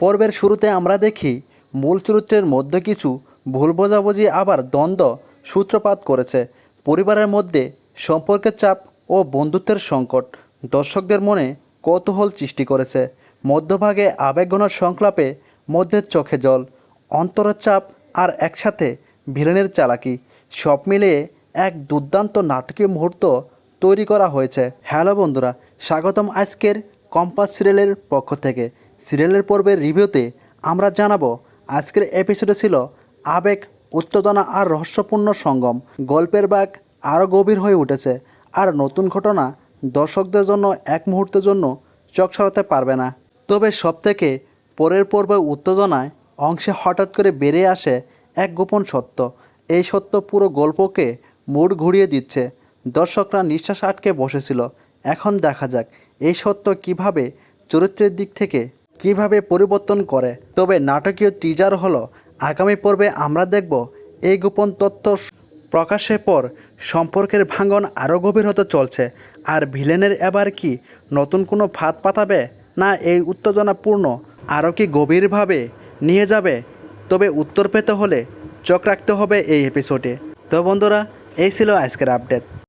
পর্বের শুরুতে আমরা দেখি, মূল চরিত্রের মধ্যে কিছু ভুল বোঝাবুঝি আবার দ্বন্দ্ব, সূত্রপাত করেছে। পরিবারের মধ্যে সম্পর্কের চাপ ও বন্ধুত্বের সংকট দর্শকদের মনে কৌতূহল সৃষ্টি করেছে। মধ্যভাগে আবেগঘন সংলাপে মধ্যে চোখে জল, অন্তরের চাপ আর একসাথে ভিলেনের চালাকি, সব মিলিয়ে এক দুর্দান্ত নাটকীয় মুহূর্ত তৈরি করা হয়েছে। হ্যালো বন্ধুরা, স্বাগতম আজকের কম্পাস সিরিয়ালের পক্ষ থেকে। সিরিয়ালের পর্বের রিভিউতে আমরা জানাব আজকের এপিসোডে ছিল আবেগ, উত্তেজনা আর রহস্যপূর্ণ সঙ্গম। গল্পের বাঘ আরও গভীর হয়ে উঠেছে আর নতুন ঘটনা দর্শকদের জন্য এক মুহূর্তের জন্য চোখ সরাতে পারবে না। তবে সবথেকে পরের পর্বে উত্তেজনায় অংশে হঠাৎ করে বেরিয়ে আসে এক গোপন সত্য। এই সত্য পুরো গল্পকে মুড ঘুরিয়ে দিচ্ছে। দর্শকরা নিঃশ্বাস আটকে বসেছিল। এখন দেখা যাক এই সত্য কীভাবে চরিত্রের দিক থেকে কীভাবে পরিবর্তন করে? তবে নাটকীয় টিজার হলো, আগামী পর্বে আমরা দেখব এই গোপন তথ্য প্রকাশের পর সম্পর্কের ভাঙন আরও গভীর হতে চলছে। আর ভিলেনের এবার কি নতুন কোনো ফাঁদ পাতাবে? না, এই উত্তেজনাপূর্ণ আরও কি গভীরভাবে নিয়ে যাবে? তবে উত্তর পেতে হলে চোখ রাখতে হবে এই এপিসোডে তো বন্ধুরা, এই ছিল আজকের আপডেট